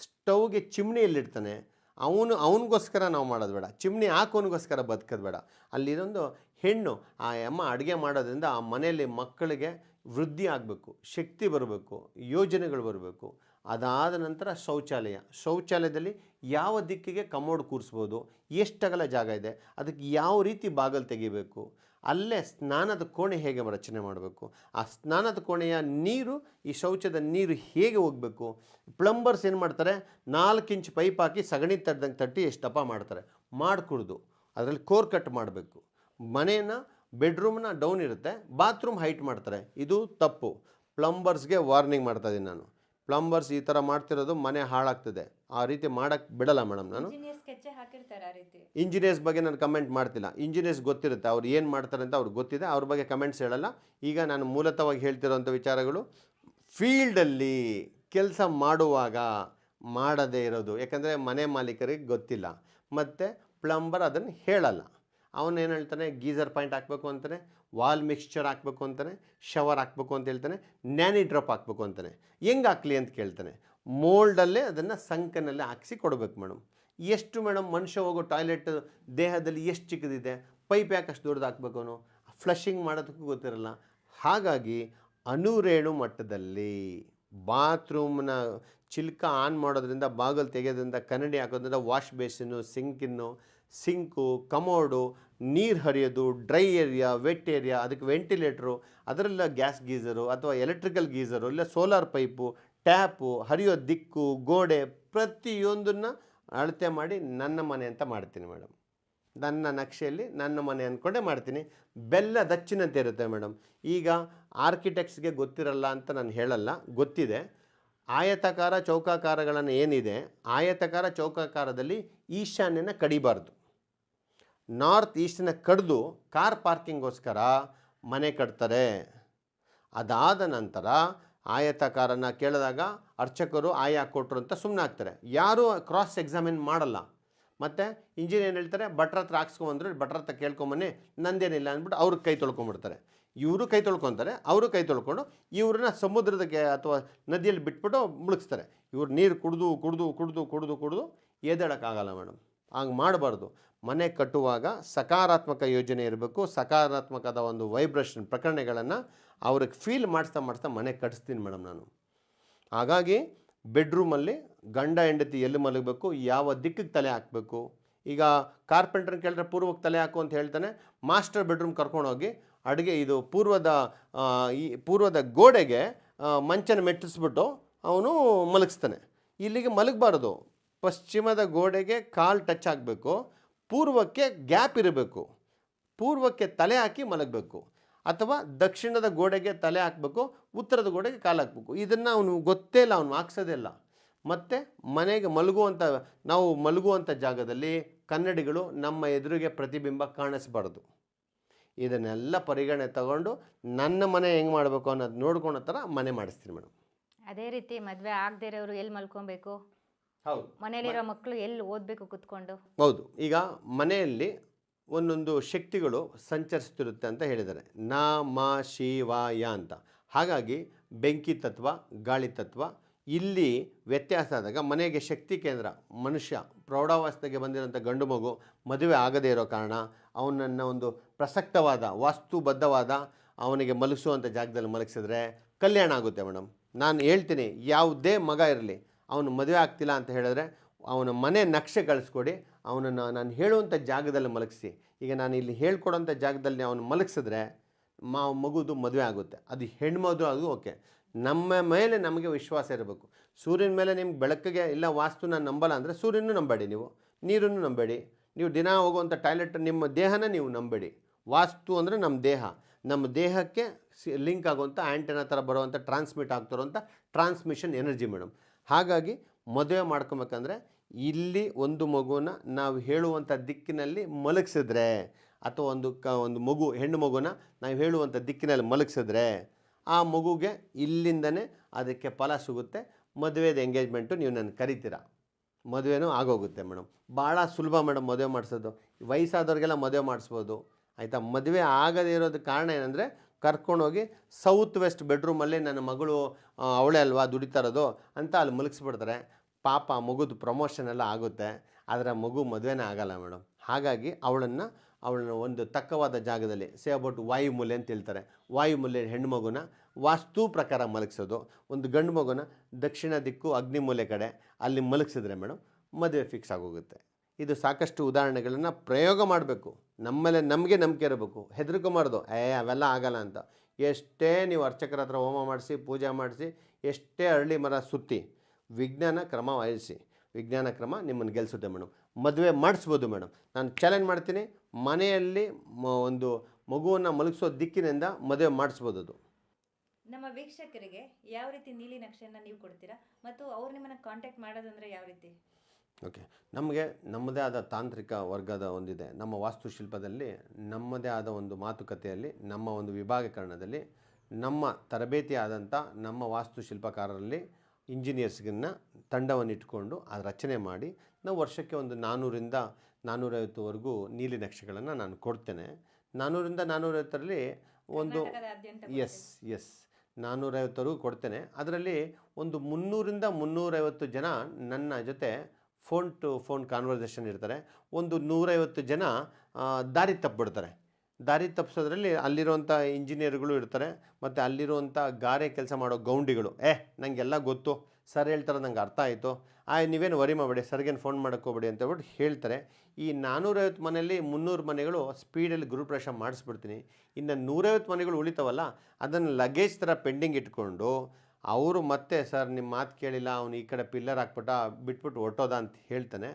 ಸ್ಟವ್ಗೆ ಚಿಮ್ನಿ ಎಲ್ಲಿಡ್ತಾನೆ? ಅವನು, ಅವನಿಗೋಸ್ಕರ ನಾವು ಮಾಡೋದು ಬೇಡ. ಚಿಮ್ನಿ ಹಾಕೋನಿಗೋಸ್ಕರ ಬದುಕೋದು ಬೇಡ. ಅಲ್ಲಿರೊಂದು ಹೆಣ್ಣು, ಆ ಅಮ್ಮ ಅಡುಗೆ ಮಾಡೋದ್ರಿಂದ ಆ ಮನೆಯಲ್ಲಿ ಮಕ್ಕಳಿಗೆ ವೃದ್ಧಿ ಆಗಬೇಕು, ಶಕ್ತಿ ಬರಬೇಕು, ಯೋಜನೆಗಳು ಬರಬೇಕು. ಅದಾದ ನಂತರ ಶೌಚಾಲಯ. ಶೌಚಾಲಯದಲ್ಲಿ ಯಾವ ದಿಕ್ಕಿಗೆ ಕಮೋಡ್ ಕೂರಿಸ್ಬೋದು, ಎಷ್ಟಗಲ ಜಾಗ ಇದೆ, ಅದಕ್ಕೆ ಯಾವ ರೀತಿ ಬಾಗಲು ತೆಗಿಬೇಕು, ಅಲ್ಲೇ ಸ್ನಾನದ ಕೋಣೆ ಹೇಗೆ ರಚನೆ ಮಾಡಬೇಕು, ಆ ಸ್ನಾನದ ಕೋಣೆಯ ನೀರು, ಈ ಶೌಚದ ನೀರು ಹೇಗೆ ಹೋಗಬೇಕು, ಪ್ಲಂಬರ್ಸ್ ಏನು ಮಾಡ್ತಾರೆ, ನಾಲ್ಕು ಇಂಚ್ ಪೈಪ್ ಹಾಕಿ ಸಗಣಿ ತಡ್ದಂಗೆ ತಟ್ಟಿ ಎಷ್ಟು ದಪ್ಪ ಮಾಡ್ತಾರೆ, ಮಾಡಿಕೊಡ್ದು, ಅದರಲ್ಲಿ ಕೋರ್ ಕಟ್ ಮಾಡಬೇಕು. ಮನೇನ ಬೆಡ್ರೂಮ್ನ ಡೌನ್ ಇರುತ್ತೆ, ಬಾತ್ರೂಮ್ ಹೈಟ್ ಮಾಡ್ತಾರೆ, ಇದು ತಪ್ಪು. ಪ್ಲಂಬರ್ಸ್ಗೆ ವಾರ್ನಿಂಗ್ ಮಾಡ್ತಾ ಇದ್ದೀನಿ ನಾನು. ಪ್ಲಂಬರ್ಸ್ ಈ ಥರ ಮಾಡ್ತಿರೋದು ಮನೆ ಹಾಳಾಗ್ತದೆ. ಆ ರೀತಿ ಮಾಡೋಕ್ಕೆ ಬಿಡಲ್ಲ ಮೇಡಮ್ ನಾನು. ಇಂಜಿನಿಯರ್ಸ್ ಬಗ್ಗೆ ನಾನು ಕಮೆಂಟ್ ಮಾಡ್ತಿಲ್ಲ. ಇಂಜಿನಿಯರ್ಸ್ ಗೊತ್ತಿರುತ್ತೆ. ಅವ್ರು ಏನು ಮಾಡ್ತಾರೆ ಅಂತ ಅವ್ರಿಗೆ ಗೊತ್ತಿದೆ. ಅವ್ರ ಬಗ್ಗೆ ಕಮೆಂಟ್ಸ್ ಹೇಳಲ್ಲ. ಈಗ ನಾನು ಮೂಲತವಾಗಿ ಹೇಳ್ತಿರೋಂಥ ವಿಚಾರಗಳು ಫೀಲ್ಡಲ್ಲಿ ಕೆಲಸ ಮಾಡುವಾಗ ಮಾಡದೇ ಇರೋದು. ಯಾಕಂದರೆ ಮನೆ ಮಾಲೀಕರಿಗೆ ಗೊತ್ತಿಲ್ಲ. ಮತ್ತು ಪ್ಲಂಬರ್ ಅದನ್ನು ಹೇಳಲ್ಲ. ಅವನೇನು ಏನು ಹೇಳ್ತಾನೆ? ಗೀಸರ್ ಪಾಯಿಂಟ್ ಹಾಕಬೇಕು ಅಂತಾನೆ. ವಾಲ್ ಮಿಕ್ಸ್ಚರ್ ಹಾಕಬೇಕು ಅಂತಾನೆ, ಶವರ್ ಹಾಕಬೇಕು ಅಂತ ಹೇಳ್ತಾನೆ, ನ್ಯಾನಿ ಡ್ರಾಪ್ ಹಾಕಬೇಕು ಅಂತಾನೆ. ಹೆಂಗೆ ಹಾಕ್ಲಿ ಅಂತ ಕೇಳ್ತಾನೆ. ಮೋಲ್ಡಲ್ಲೇ ಅದನ್ನು ಸಂಕನಲ್ಲೇ ಹಾಕಿಸಿ ಕೊಡಬೇಕು ಮೇಡಮ್. ಎಷ್ಟು ಮೇಡಮ್ ಮನುಷ್ಯ ಹೋಗೋ ಟಾಯ್ಲೆಟ್ ದೇಹದಲ್ಲಿ ಎಷ್ಟು ಚಿಕ್ಕದಿದೆ, ಪೈಪ್ ಯಾಕೆ ಅಷ್ಟು ದೊಡ್ಡದು ಹಾಕ್ಬೇಕು ಅವನು? ಫ್ಲಶಿಂಗ್ ಮಾಡೋದಕ್ಕೂ ಗೊತ್ತಿರಲ್ಲ. ಹಾಗಾಗಿ ಅನುರೇಣು ಮಟ್ಟದಲ್ಲಿ ಬಾತ್ರೂಮ್ನ ಚಿಲ್ಕ ಆನ್ ಮಾಡೋದ್ರಿಂದ, ಬಾಗಲು ತೆಗೆಯೋದ್ರಿಂದ, ಕನ್ನಡಿ ಹಾಕೋದ್ರಿಂದ ವಾಶ್ ಬೇಸಿನ್ನು, ಸಿಂಕಿನ್ನು, ಸಿಂಕು, ಕಮೋಡು ನೀರು ಹರಿಯೋದು ಡ್ರೈ ಏರಿಯಾ ವೆಟ್ ಏರಿಯಾ ಅದಕ್ಕೆ ವೆಂಟಿಲೇಟ್ರು ಅದರೆಲ್ಲ ಗ್ಯಾಸ್ ಗೀಝರು ಅಥವಾ ಎಲೆಕ್ಟ್ರಿಕಲ್ ಗೀಝರು ಇಲ್ಲ ಸೋಲಾರ್ ಪೈಪು ಟ್ಯಾಪು ಹರಿಯೋ ದಿಕ್ಕು, ಗೋಡೆ, ಪ್ರತಿಯೊಂದನ್ನು ಅಳತೆ ಮಾಡಿ ನನ್ನ ಮನೆ ಅಂತ ಮಾಡ್ತೀನಿ ಮೇಡಮ್ ನನ್ನ ನಕ್ಷೆಯಲ್ಲಿ ನನ್ನ ಮನೆ ಅಂದ್ಕೊಂಡೇ ಮಾಡ್ತೀನಿ. ಬೆಲ್ಲ ದಚ್ಚಿನಂತೆ ಇರುತ್ತೆ ಮೇಡಮ್ ಈಗ ಆರ್ಕಿಟೆಕ್ಟ್ಸ್ಗೆ ಗೊತ್ತಿರಲ್ಲ ಅಂತ ನಾನು ಹೇಳಲ್ಲ, ಗೊತ್ತಿದೆ. ಆಯತಕಾರ, ಚೌಕಾಕಾರಗಳನ್ನು ಏನಿದೆ, ಆಯತಕಾರ, ಚೌಕಾಕಾರದಲ್ಲಿ ಈಶಾನ್ಯನ ಕಡಿಬಾರ್ದು. ನಾರ್ತ್ ಈಸ್ಟನ್ನ ಕಡಿದು ಕಾರ್ ಪಾರ್ಕಿಂಗೋಸ್ಕರ ಮನೆ ಕಟ್ತಾರೆ. ಅದಾದ ನಂತರ ಆಯತಕಾರನ ಕೇಳಿದಾಗ ಅರ್ಚಕರು ಆಯಾ ಕೊಟ್ಟರು ಅಂತ ಸುಮ್ಮನೆ ಆಗ್ತಾರೆ. ಯಾರೂ ಕ್ರಾಸ್ ಎಕ್ಸಾಮಿನ್ ಮಾಡಲ್ಲ. ಮತ್ತು ಇಂಜಿನಿಯರ್ ಹೇಳ್ತಾರೆ? ಭಟ್ರ ಹತ್ರ ಹಾಕ್ಸ್ಕೊಂಬಂದ್ರೆ ಭಟ್ರ ಹತ್ರ ಕೇಳ್ಕೊಂಬನ್ನಿ ನಂದೇನಿಲ್ಲ ಅಂದ್ಬಿಟ್ಟು ಅವ್ರಿಗೆ ಕೈ ತೊಳ್ಕೊಂಬಿಡ್ತಾರೆ ಇವರು ಕೈ ತೊಳ್ಕೊತಾರೆ, ಅವರು ಕೈ ತೊಳ್ಕೊಂಡು ಇವ್ರನ್ನ ಸಮುದ್ರದಕ್ಕೆ ಅಥವಾ ನದಿಯಲ್ಲಿ ಬಿಟ್ಬಿಟ್ಟು ಮುಳುಗಿಸ್ತಾರೆ. ಇವ್ರು ನೀರು ಕುಡಿದು ಕುಡಿದು ಕುಡಿದು ಕುಡಿದು ಕುಡಿದು, ಎದ್ದೇಳೋಕ್ಕಾಗಲ್ಲ ಮೇಡಮ್. ಹಂಗೆ ಮಾಡಬಾರ್ದು. ಮನೆ ಕಟ್ಟುವಾಗ ಸಕಾರಾತ್ಮಕ ಯೋಜನೆ ಇರಬೇಕು, ಸಕಾರಾತ್ಮಕದ ಒಂದು ವೈಬ್ರೇಷನ್ ಪ್ರಕರಣಗಳನ್ನು ಅವ್ರಿಗೆ ಫೀಲ್ ಮಾಡಿಸ್ತಾ ಮಾಡಿಸ್ತಾ ಮನೆ ಕಟ್ಟಿಸ್ತೀನಿ ಮೇಡಮ್ ನಾನು. ಹಾಗಾಗಿ ಬೆಡ್ರೂಮಲ್ಲಿ ಗಂಡ ಹೆಂಡತಿ ಎಲ್ಲಿ ಮಲಗಬೇಕು, ಯಾವ ದಿಕ್ಕಿಗೆ ತಲೆ ಹಾಕಬೇಕು? ಈಗ ಕಾರ್ಪೆಂಟ್ರನ್ನ ಕೇಳಿದ್ರೆ ಪೂರ್ವಕ್ಕೆ ತಲೆ ಹಾಕು ಅಂತ ಹೇಳ್ತಾನೆ ಮಾಸ್ಟರ್ ಬೆಡ್ರೂಮ್ ಕರ್ಕೊಂಡೋಗಿ ಅಡುಗೆ ಇದು ಪೂರ್ವದ ಈ ಪೂರ್ವದ ಗೋಡೆಗೆ ಮಂಚನ ಮೆಟ್ಟಿಸ್ಬಿಟ್ಟು ಅವನು ಮಲಗಿಸ್ತಾನೆ. ಇಲ್ಲಿಗೆ ಮಲಗಬಾರ್ದು. ಪಶ್ಚಿಮದ ಗೋಡೆಗೆ ಕಾಲು ಟಚ್ ಆಗಬೇಕು. ಪೂರ್ವಕ್ಕೆ ಗ್ಯಾಪ್ ಇರಬೇಕು. ಪೂರ್ವಕ್ಕೆ ತಲೆ ಹಾಕಿ ಮಲಗಬೇಕು. ಅಥವಾ ದಕ್ಷಿಣದ ಗೋಡೆಗೆ ತಲೆ ಹಾಕಬೇಕು, ಉತ್ತರದ ಗೋಡೆಗೆ ಕಾಲು ಹಾಕಬೇಕು. ಇದನ್ನು ಅವನು ಗೊತ್ತೇ ಇಲ್ಲ, ಅವನು ಹಾಕ್ಸೋದೇ ಇಲ್ಲ. ಮತ್ತು ಮನೆಗೆ ಮಲಗುವಂಥ ನಾವು ಮಲಗುವಂಥ ಜಾಗದಲ್ಲಿ ಕನ್ನಡಿಗಳು ನಮ್ಮ ಎದುರಿಗೆ ಪ್ರತಿಬಿಂಬ ಕಾಣಿಸ್ಬಾರ್ದು. ಇದನ್ನೆಲ್ಲ ಪರಿಗಣನೆ ತಗೊಂಡು ನನ್ನ ಮನೆ ಹೆಂಗೆ ಮಾಡಬೇಕು ಅನ್ನೋದು ನೋಡ್ಕೊಳೋ ಥರ ಮನೆ ಮಾಡಿಸ್ತೀನಿ ಮೇಡಮ್. ಅದೇ ರೀತಿ ಮದುವೆ ಆಗದೇ ಇರೋರು ಎಲ್ಲಿ ಮಲ್ಕೊಬೇಕು? ಹೌದು. ಮನೆಯಲ್ಲಿರೋ ಮಕ್ಕಳು ಎಲ್ಲಿ ಓದಬೇಕು ಕುತ್ಕೊಂಡು? ಹೌದು. ಈಗ ಮನೆಯಲ್ಲಿ ಒಂದೊಂದು ಶಕ್ತಿಗಳು ಸಂಚರಿಸ್ತಿರುತ್ತೆ ಅಂತ ಹೇಳಿದ್ದಾರೆ. ನ ಮ ಶಿ ವ ಯ ಅಂತ. ಹಾಗಾಗಿ ಬೆಂಕಿ ತತ್ವ ಗಾಳಿ ತತ್ವ ಇಲ್ಲಿ ವ್ಯತ್ಯಾಸ ಆದಾಗ ಮನೆಗೆ ಶಕ್ತಿ ಕೇಂದ್ರ ಮನುಷ್ಯ. ಪ್ರೌಢಾವಸ್ಥೆಗೆ ಬಂದಿರೋಂಥ ಗಂಡು ಮಗು ಮದುವೆ ಆಗದೇ ಇರೋ ಕಾರಣ ಅವನನ್ನು ಒಂದು ಪ್ರಸಕ್ತವಾದ ವಾಸ್ತುಬದ್ಧವಾದ ಅವನಿಗೆ ಮಲಗಿಸುವಂಥ ಜಾಗದಲ್ಲಿ ಮಲಗಿಸಿದ್ರೆ ಕಲ್ಯಾಣ ಆಗುತ್ತೆ ಮೇಡಮ್. ನಾನು ಹೇಳ್ತೀನಿ ಯಾವುದೇ ಮಗ ಇರಲಿ ಅವನು ಮದುವೆ ಆಗ್ತಿಲ್ಲ ಅಂತ ಹೇಳಿದ್ರೆ ಅವನ ಮನೆ ನಕ್ಷೆ ಕಳಿಸ್ಕೊಡಿ, ಅವನನ್ನು ನಾನು ಹೇಳುವಂಥ ಜಾಗದಲ್ಲಿ ಮಲಗಿಸಿ. ಈಗ ನಾನು ಇಲ್ಲಿ ಹೇಳ್ಕೊಡೋಂಥ ಜಾಗದಲ್ಲಿ ಅವನು ಮಲಗಿಸಿದ್ರೆ ಮಾ ಮಗುದು ಮದುವೆ ಆಗುತ್ತೆ. ಅದು ಹೆಣ್ಮದು ಅದು ಓಕೆ. ನಮ್ಮ ಮೇಲೆ ನಮಗೆ ವಿಶ್ವಾಸ ಇರಬೇಕು. ಸೂರ್ಯನ ಮೇಲೆ ನಿಮ್ಗೆ ಬೆಳಕಿಗೆ ಇಲ್ಲ ವಾಸ್ತು ನಾನು ನಂಬಲ್ಲ ಅಂದರೆ ಸೂರ್ಯನೂ ನಂಬೇಡಿ ನೀವು. ನೀರನ್ನು ನಂಬೇಡಿ. ನೀವು ದಿನ ಹೋಗುವಂಥ ಟಾಯ್ಲೆಟ್, ನಿಮ್ಮ ದೇಹನ ನೀವು ನಂಬೇಡಿ. ವಾಸ್ತು ಅಂದರೆ ನಮ್ಮ ದೇಹ. ನಮ್ಮ ದೇಹಕ್ಕೆ ಲಿಂಕ್ ಆಗುವಂಥ ಆ್ಯಂಟೆನಾ ಥರ ಬರುವಂಥ ಟ್ರಾನ್ಸ್ಮಿಟ್ ಆಗ್ತಿರೋಂಥ ಟ್ರಾನ್ಸ್ಮಿಷನ್ ಎನರ್ಜಿ ಮೇಡಮ್. ಹಾಗಾಗಿ ಮದುವೆ ಮಾಡ್ಕೊಬೇಕಂದ್ರೆ ಇಲ್ಲಿ ಒಂದು ಮಗುನ ನಾವು ಹೇಳುವಂಥ ದಿಕ್ಕಿನಲ್ಲಿ ಮಲಗಿಸಿದ್ರೆ ಅಥವಾ ಒಂದು ಕ, ಒಂದು ಮಗು, ಹೆಣ್ಣು ಮಗುನ ನಾವು ಹೇಳುವಂಥ ದಿಕ್ಕಿನಲ್ಲಿ ಮಲಗಿಸಿದ್ರೆ ಆ ಮಗುಗೆ ಇಲ್ಲಿಂದನೇ ಅದಕ್ಕೆ ಫಲ ಸಿಗುತ್ತೆ. ಮದುವೆದ ಎಂಗೇಜ್ಮೆಂಟು ನೀವು ನನ್ನ ಕರಿತೀರ. ಮದುವೆನೂ ಆಗೋಗುತ್ತೆ ಮೇಡಮ್. ಭಾಳ ಸುಲಭ ಮೇಡಮ್ ಮದುವೆ ಮಾಡಿಸೋದು. ವಯಸ್ಸಾದವ್ರಿಗೆಲ್ಲ ಮದುವೆ ಮಾಡಿಸ್ಬೋದು. ಆಯಿತಾ? ಮದುವೆ ಆಗದೇ ಇರೋದಕ್ಕೆ ಕಾರಣ ಏನಂದರೆ ಕರ್ಕೊಂಡೋಗಿ ಸೌತ್ ವೆಸ್ಟ್ ಬೆಡ್ರೂಮಲ್ಲಿ ನನ್ನ ಮಗಳು ಅವಳೇ ಅಲ್ವಾ ದುಡಿತಾ ಇರೋದು ಅಂತ ಅಲ್ಲಿ ಮಲಗಿಸ್ಬಿಡ್ತಾರೆ. ಪಾಪ ಮಗುದು ಪ್ರಮೋಷನ್ ಎಲ್ಲ ಆಗುತ್ತೆ. ಆದರೆ ಮಗು ಮದುವೆನೇ ಆಗಲ್ಲ ಮೇಡಮ್. ಹಾಗಾಗಿ ಅವಳನ್ನು, ಅವಳನ್ನ ಒಂದು ತಕ್ಕವಾದ ಜಾಗದಲ್ಲಿ ಸೇ ಅಬೌಟ್ ವಾಯುಮೂಲೆ ಅಂತ ಹೇಳ್ತಾರೆ. ವಾಯುಮೂಲೆ ಹೆಣ್ಣು ಮಗುನ ವಾಸ್ತು ಪ್ರಕಾರ ಮಲಗಿಸೋದು. ಒಂದು ಗಂಡು ಮಗುನ ದಕ್ಷಿಣ ದಿಕ್ಕು ಅಗ್ನಿಮೂಲೆ ಕಡೆ ಅಲ್ಲಿ ಮಲಗಿಸಿದ್ರೆ ಮೇಡಮ್ ಮದುವೆ ಫಿಕ್ಸ್ ಆಗೋಗುತ್ತೆ. ಇದು ಸಾಕಷ್ಟು ಉದಾಹರಣೆಗಳನ್ನು ಪ್ರಯೋಗ ಮಾಡಬೇಕು. ನಮ್ಮಲ್ಲೇ ನಮಗೆ ನಂಬಿಕೆ ಇರಬೇಕು. ಹೆದರ್ಕೊಂಬಾರ್ದು ಏ, ಅವೆಲ್ಲ ಆಗಲ್ಲ ಅಂತ. ಎಷ್ಟೇ ನೀವು ಅರ್ಚಕರ ಹತ್ರ ಹೋಮ ಮಾಡಿಸಿ, ಪೂಜೆ ಮಾಡಿಸಿ, ಎಷ್ಟೇ ಅರಳಿ ಮರ ಸುತ್ತಿ, ವಿಜ್ಞಾನ ಕ್ರಮ ವಹಿಸಿ. ವಿಜ್ಞಾನ ಕ್ರಮ ನಿಮ್ಮನ್ನು ಗೆಲ್ಲಿಸುತ್ತೆ ಮೇಡಮ್ ಮದುವೆ ಮಾಡಿಸ್ಬೋದು ಮೇಡಮ್ ನಾನು ಚಾಲೆಂಜ್ ಮಾಡ್ತೀನಿ, ಮನೆಯಲ್ಲಿ ಒಂದು ಮಗುವನ್ನು ಮಲಗಿಸೋ ದಿಕ್ಕಿನಿಂದ ಮದುವೆ ಮಾಡಿಸ್ಬೋದು ಅದು. ನಮ್ಮ ವೀಕ್ಷಕರಿಗೆ ಯಾವ ರೀತಿ ನೀಲಿ ನಕ್ಷೆಯನ್ನು ನೀವು ಕೊಡ್ತೀರಾ? ಮತ್ತು ಅವ್ರು ನಿಮ್ಮನ್ನು ಕಾಂಟ್ಯಾಕ್ಟ್ ಮಾಡೋದಂದ್ರೆ ಯಾವ ರೀತಿ? ಓಕೆ ನಮಗೆ ನಮ್ಮದೇ ಆದ ತಾಂತ್ರಿಕ ವರ್ಗದ ಒಂದಿದೆ. ನಮ್ಮ ವಾಸ್ತುಶಿಲ್ಪದಲ್ಲಿ ನಮ್ಮದೇ ಆದ ಒಂದು ಮಾತುಕತೆಯಲ್ಲಿ ನಮ್ಮ ಒಂದು ವಿಭಾಗೀಕರಣದಲ್ಲಿ ನಮ್ಮ ತರಬೇತಿ ಆದಂಥ ನಮ್ಮ ವಾಸ್ತುಶಿಲ್ಪಕಾರರಲ್ಲಿ ಇಂಜಿನಿಯರ್ಸ್ಗನ್ನ ತಂಡವನ್ನು ಇಟ್ಕೊಂಡು ಅದು ರಚನೆ ಮಾಡಿ ನಾವು ವರ್ಷಕ್ಕೆ ಒಂದು ನಾನ್ನೂರಿಂದ ನಾನ್ನೂರೈವತ್ತುವರೆಗೂ ನೀಲಿ ನಕ್ಷೆಗಳನ್ನು ನಾನು ಕೊಡ್ತೇನೆ. ನಾನ್ನೂರಿಂದ ನಾನ್ನೂರೈವತ್ತರಲ್ಲಿ ಒಂದು ಎಸ್ ಎಸ್ ನಾನ್ನೂರೈವತ್ತರೆಗೂ ಕೊಡ್ತೇನೆ. ಅದರಲ್ಲಿ ಒಂದು ಮುನ್ನೂರಿಂದ ಮುನ್ನೂರೈವತ್ತು ಜನ ನನ್ನ ಜೊತೆ ಫೋನ್ ಟು ಫೋನ್ ಕಾನ್ವರ್ಸೇಷನ್ ಇರ್ತಾರೆ. ಒಂದು ನೂರೈವತ್ತು ಜನ ದಾರಿ ತಪ್ಪಿಬಿಡ್ತಾರೆ ದಾರಿ ತಪ್ಪಿಸೋದ್ರಲ್ಲಿ ಅಲ್ಲಿರುವಂಥ ಇಂಜಿನಿಯರ್ಗಳು ಇರ್ತಾರೆ, ಮತ್ತು ಅಲ್ಲಿರುವಂಥ ಗಾರೆ ಕೆಲಸ ಮಾಡೋ ಗೌಂಡಿಗಳು. ಏ ನನಗೆಲ್ಲ ಗೊತ್ತು. ಸರ್ ಹೇಳ್ತಾರೆ ನಂಗೆ ಅರ್ಥ ಆಯಿತು. ಆಯ್ ನೀವೇನು ವರಿ ಮಾಡಬೇಡಿ. ಸರ್ಗೇನು ಫೋನ್ ಮಾಡೋಕ್ಕೋಬೇಡಿ ಅಂತ ಹೇಳ್ಬಿಟ್ಟು ಹೇಳ್ತಾರೆ. ಈ ನಾನ್ನೂರೈವತ್ತು ಮನೆಯಲ್ಲಿ ಮುನ್ನೂರು ಮನೆಗಳು ಸ್ಪೀಡಲ್ಲಿ ಗುರುಪ್ರವೇಶ ಮಾಡಿಸ್ಬಿಡ್ತೀನಿ. ಇನ್ನು ನೂರೈವತ್ತು ಮನೆಗಳು ಉಳಿತಾವಲ್ಲ, ಅದನ್ನು ಲಗೇಜ್ ಥರ ಪೆಂಡಿಂಗ್ ಇಟ್ಕೊಂಡು ಅವರು ಮತ್ತೆ, ಸರ್ ನಿಮ್ಮ ಮಾತು ಕೇಳಿಲ್ಲ, ಅವನು ಈ ಕಡೆ ಪಿಲ್ಲರ್ ಹಾಕ್ಬಿಟ್ಟ ಬಿಟ್ಬಿಟ್ಟು ಹೊಟ್ಟೋದ ಅಂತ ಹೇಳ್ತಾನೆ.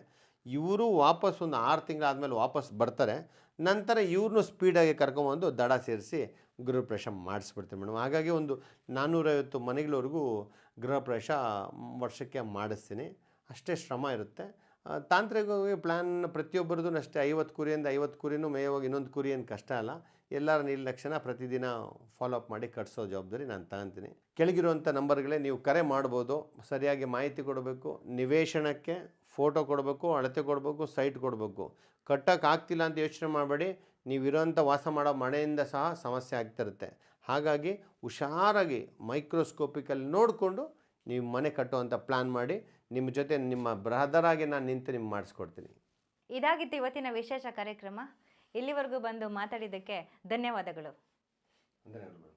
ಇವರು ವಾಪಸ್ ಒಂದು ಆರು ತಿಂಗಳಾದಮೇಲೆ ವಾಪಸ್ ಬರ್ತಾರೆ. ನಂತರ ಇವ್ರನ್ನೂ ಸ್ಪೀಡಾಗಿ ಕರ್ಕೊಂಬಂದು ದಡ ಸೇರಿಸಿ ಗೃಹಪ್ರವೇಶ ಮಾಡಿಸ್ಬಿಡ್ತೀನಿ ಮೇಡಮ್. ಹಾಗಾಗಿ ಒಂದು ನಾನ್ನೂರೈವತ್ತು ಮನೆಗಳವರೆಗೂ ಗೃಹಪ್ರವೇಶ ವರ್ಷಕ್ಕೆ ಮಾಡಿಸ್ತೀನಿ. ಅಷ್ಟೇ ಶ್ರಮ ಇರುತ್ತೆ. ತಾಂತ್ರಿಕವಾಗಿ ಪ್ಲ್ಯಾನ್ ಪ್ರತಿಯೊಬ್ಬರದ್ದು ಅಷ್ಟೇ. ಐವತ್ತು ಕುರಿಯಿಂದ ಐವತ್ತು ಕುರಿನೂ ಮೇಯವಾಗಿ ಇನ್ನೊಂದು ಕುರಿ ಏನು ಕಷ್ಟ ಅಲ್ಲ. ಎಲ್ಲರ ನಿರ್ಲಕ್ಷಣ ಪ್ರತಿದಿನ ಫಾಲೋ ಅಪ್ ಮಾಡಿ ಕಟ್ಸೋ ಜವಾಬ್ದಾರಿ ನಾನು ತಗೊಂತೀನಿ. ಕೆಳಗಿರುವಂಥ ನಂಬರ್ಗಳೇ ನೀವು ಕರೆ ಮಾಡ್ಬೋದು. ಸರಿಯಾಗಿ ಮಾಹಿತಿ ಕೊಡಬೇಕು. ನಿವೇಶನಕ್ಕೆ ಫೋಟೋ ಕೊಡಬೇಕು, ಅಳತೆ ಕೊಡಬೇಕು ಸೈಟ್ ಕೊಡಬೇಕು. ಕಟ್ಟಕ್ಕೆ ಆಗ್ತಿಲ್ಲ ಅಂತ ಯೋಚನೆ ಮಾಡಬೇಡಿ. ನೀವಿರೋಂಥ ವಾಸ ಮಾಡೋ ಮನೆಯಿಂದ ಸಹ ಸಮಸ್ಯೆ ಆಗ್ತಿರುತ್ತೆ ಹಾಗಾಗಿ ಹುಷಾರಾಗಿ ಮೈಕ್ರೋಸ್ಕೋಪಿಕಲ್ಲಿ ನೋಡಿಕೊಂಡು ನೀವು ಮನೆ ಕಟ್ಟುವಂಥ ಪ್ಲ್ಯಾನ್ ಮಾಡಿ. ನಿಮ್ಮ ಜೊತೆ ನಿಮ್ಮ ಬ್ರದರಾಗಿ ನಾನು ನಿಂತು ನಿಮ್ಗೆ ಮಾಡಿಸ್ಕೊಡ್ತೀನಿ. ಇದಾಗಿತ್ತು ಇವತ್ತಿನ ವಿಶೇಷ ಕಾರ್ಯಕ್ರಮ. ಇಲ್ಲಿವರೆಗೂ ಬಂದು ಮಾತಾಡಿದ್ದಕ್ಕೆ ಧನ್ಯವಾದಗಳು. ಧನ್ಯವಾದ ಮೇಡಮ್